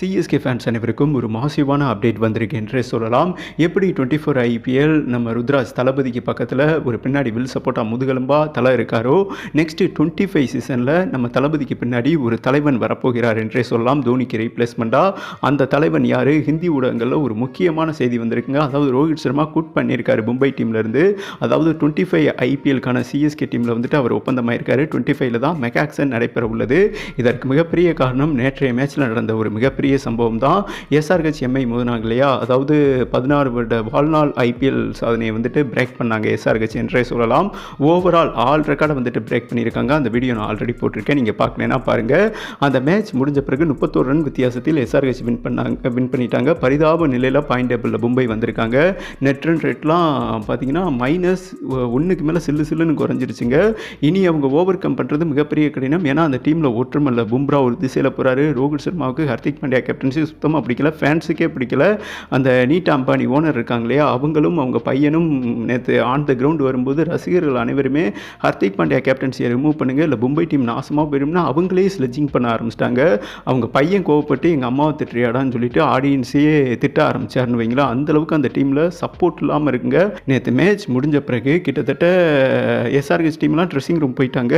CSK fans அனைவருக்கும் ஒரு மாசிவான update வந்திருக்கு என்றே சொல்லலாம். எப்படி டுவெண்ட்டி ஃபோர் ஐபிஎல் நம்ம ருத்ராஜ் தளபதிக்கு பக்கத்தில் ஒரு பின்னாடி வில் சப்போர்ட்டாக முதுகெலும்பா தலை இருக்காரோ? நெக்ஸ்ட்டு டுவெண்ட்டி ஃபைவ் சீசனில் நம்ம தளபதிக்கு பின்னாடி ஒரு தலைவன் வரப்போகிறார் என்றே சொல்லலாம். தோனிக்கு ரீப்ளேஸ்மெண்ட்டாக அந்த தலைவன் யார்? ஹிந்தி ஊடகங்களில் ஒரு முக்கியமான செய்தி வந்திருக்குங்க. அதாவது ரோஹித் சர்மா குட் பண்ணியிருக்காரு மும்பை டீம்லேருந்து அதாவது டுவெண்ட்டி ஃபைவ் ஐபிஎல்கான சிஎஸ்கே டீமில் வந்துட்டு அவர் ஒப்பந்தமாயிருக்காரு. டுவெண்ட்டி ஃபைவ்ல தான் மெகாக்சன் நடைபெற உள்ளது இதற்கு மிகப்பெரிய காரணம் நேற்றைய மேட்ச்சில் நடந்த ஒரு மிகப்பெரிய சம்பவம் தான் எஸ்ஆர்ஹெச் எம்ஐ மோதினாங்க இல்லையா? அதாவது பதினாறு வருட வாழ்நாள் ஐபிஎல் சாதனையை வந்துட்டு பிரேக் பண்ணாங்க எஸ்ஆர்ஹெச் என்றே சொல்லலாம். ஓவரால் ஆல் ரெக்கார்டை வந்துட்டு பிரேக் பண்ணியிருக்காங்க. அந்த வீடியோ நான் ஆல்ரெடி போட்டிருக்கேன். நீங்கள் பார்க்கலன்னா பாருங்கள் அந்த மேட்ச் முடிஞ்ச பிறகு முப்பத்தோரு ரன் வித்தியாசத்தில் எஸ்ஆர்ஹெச் வின் பண்ணாங்க வின் பண்ணிட்டாங்க. பரிதாப நிலையில் பாயிண்ட் டேபிளில் மும்பை வந்திருக்காங்க. நெட் ரன் ரேட்லாம் பார்த்தீங்கன்னா மைனஸ் ஒன்றுக்கு மேலே சில்லு சில்லுன்னு குறைஞ்சிருச்சுங்க. இனி அவங்க ஓவர் கம் பண்ணுறது மிகப்பெரிய கடினம். ஏன்னா அந்த டீமில் ஒற்றுமல்ல. பும்ரா ஒரு திசையில் போகிறாரு ரோஹித் சர்மாவுக்கு ஹர்திக் பாண்டியா கேப்டன்சி சுத்தமாக பிடிக்கல ஃபேன்ஸுக்கே பிடிக்கல. அந்த நீட்டா அம்பானி ஓனர் இருக்காங்க இல்லையா அவங்களும் அவங்க பையனும் நேற்று ஆன் த கிரவுண்ட் வரும்போது ரசிகர்கள் அனைவருமே ஹர்திக் பாண்டியா கேப்டன்சியை ரிமூவ் பண்ணுங்கள் இல்லை மும்பை டீம் நாசமாக போயிடும்னா அவங்களே ஸ்லெஜிங் பண்ண ஆரம்பிச்சிட்டாங்க. அவங்க பையன் கோவப்பட்டு எங்கள் அம்மாவை திட்டுறியாடான்னு சொல்லிட்டு ஆடியன்ஸையே திட்ட ஆரம்பிச்சாருன்னு வைங்களா அந்தளவுக்கு அந்த டீமில் சப்போர்ட் இல்லாமல் இருக்குங்க. நேற்று மேட்ச் முடிஞ்ச பிறகு கிட்டத்தட்ட எஸ்ஆர்ஹெச் டீம்லாம் ட்ரெஸ்ஸிங் ரூம் போயிட்டாங்க.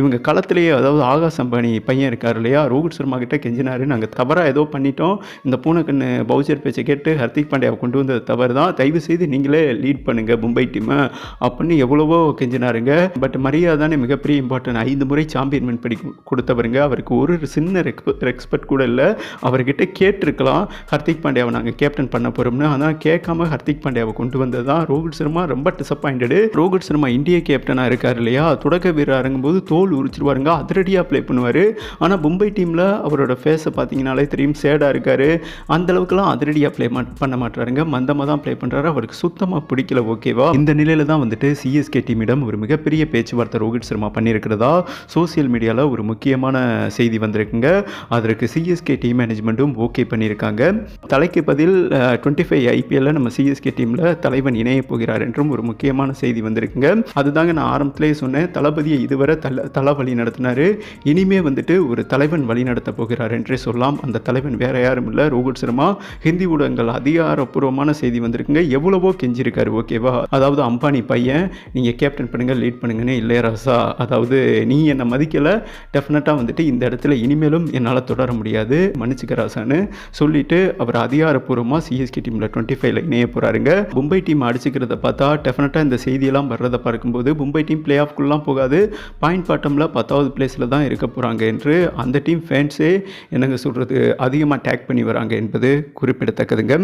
இவங்க களத்திலேயே அதாவது ஆகாஷ் அம்பானி பையன் இருக்கார் இல்லையா ரோஹித் சர்மா கிட்ட கெஞ்சினாரு. நாங்கள் தவறாக ஏதோ பண்ணிட்டோம். இந்த பூனைக்கண்ணு பவுச்சர் பேச்சை கேட்டு ஹர்திக் பாண்டியாவை கொண்டு வந்தது தவறு தான் தயவு செய்து நீங்களே லீட் பண்ணுங்கள் மும்பை டீமை. அப்படின்னு எவ்வளவோ கெஞ்சினாருங்க. பட் மரியாதை தானே மிகப்பெரிய இம்பார்ட்டன்ட். ஐந்து முறை சாம்பியன் படி கொடுத்தவருங்க. அவருக்கு ஒரு சின்ன ரெக்ஸ்பெக்ட் கூட இல்லை. அவர்கிட்ட கேட்டிருக்கலாம். ஹர்திக் பாண்டியாவை நாங்கள் கேப்டன் பண்ண போகிறோம்னு ஆனால் கேட்காம ஹர்திக் பாண்டியாவை கொண்டு வந்தது தான் ரோஹித் சர்மா ரொம்ப டிசப்பாயிண்டடு ரோஹித் சர்மா இந்திய கேப்டனாக இருக்கார் இல்லையா? தொடக்க வீரர் போது தோல் உரிச்சிருவாருங்க. அதிரடியாக ப்ளே பண்ணுவார். ஆனால் மும்பை டீமில் அவரோட ஃபேஸை பார்த்தீங்கனாலே தெரியும். சேடாக இருக்கார். அந்தளவுக்குலாம் அதிரடியாக ப்ளே பண்ண மாட்டாருங்க மந்தமாக தான் ப்ளே பண்ணுறாரு அவருக்கு சுத்தமாக பிடிக்கல ஓகேவா இந்த நிலையில் தான் வந்துட்டு சிஎஸ்கே டீமிடம் ஒரு மிகப்பெரிய பேச்சுவார்த்தை ரோஹித் சர்மா பண்ணியிருக்கிறதா? சோசியல் மீடியாவில் ஒரு முக்கியமான செய்தி வந்திருக்குங்க. அதற்கு சிஎஸ்கே டீம் மேனேஜ்மெண்ட்டும் ஓகே பண்ணியிருக்காங்க. தலைக்கு பதில் டுவெண்ட்டி ஃபைவ் ஐபிஎல்ல நம்ம சிஎஸ்கே டீமில் தலைவன் இணைய போகிறார் என்றும் ஒரு முக்கியமான செய்தி வந்திருக்குங்க. அதுதாங்க நான் ஆரம்பத்திலே சொன்னேன். தளபதியை இதுவரை தல தலை வழி நடத்தினார். இனிமே வந்துட்டு ஒரு தலைவன் வழி நடத்த போகிறார் என்றே சொல்லலாம். அந்த தலை தலைவன் வேற யாரும் இல்லை. ரோஹித் சர்மா ஹிந்தி ஊடகங்கள் அதிகாரப்பூர்வமான செய்தி வந்திருக்குங்க. எவ்வளவோ கெஞ்சிருக்காரு ஓகேவா அதாவது அம்பானி பையன் நீங்கள் கேப்டன் பண்ணுங்க லீட் பண்ணுங்கன்னு இளையராசா அதாவது நீ என்னை மதிக்கலை. டெஃபினட்டாக வந்துட்டு இந்த இடத்துல இனிமேலும் என்னால் தொடர முடியாது மன்னிச்சுக்க ராசான்னு சொல்லிட்டு அவர் அதிகாரப்பூர்வமாக சிஎஸ்கே டீமில் டுவெண்ட்டி ஃபைவ்ல இணைய போகிறாருங்க மும்பை டீம் அடிச்சுக்கிறத பார்த்தா டெஃபினட்டாக இந்த செய்தியெல்லாம் வர்றதை பார்க்கும்போது மும்பை டீம் பிளே ஆஃப்குள்ளெலாம் போகாது. பாயிண்ட் பாட்டமில் பத்தாவது பிளேஸில் தான் இருக்க போகிறாங்க என்று அந்த டீம் ஃபேன்ஸே என்னங்க சொல்கிறது அதிகமாக டேக் பண்ணி வராங்க என்பது குறிப்பிடத்தக்கதுங்க.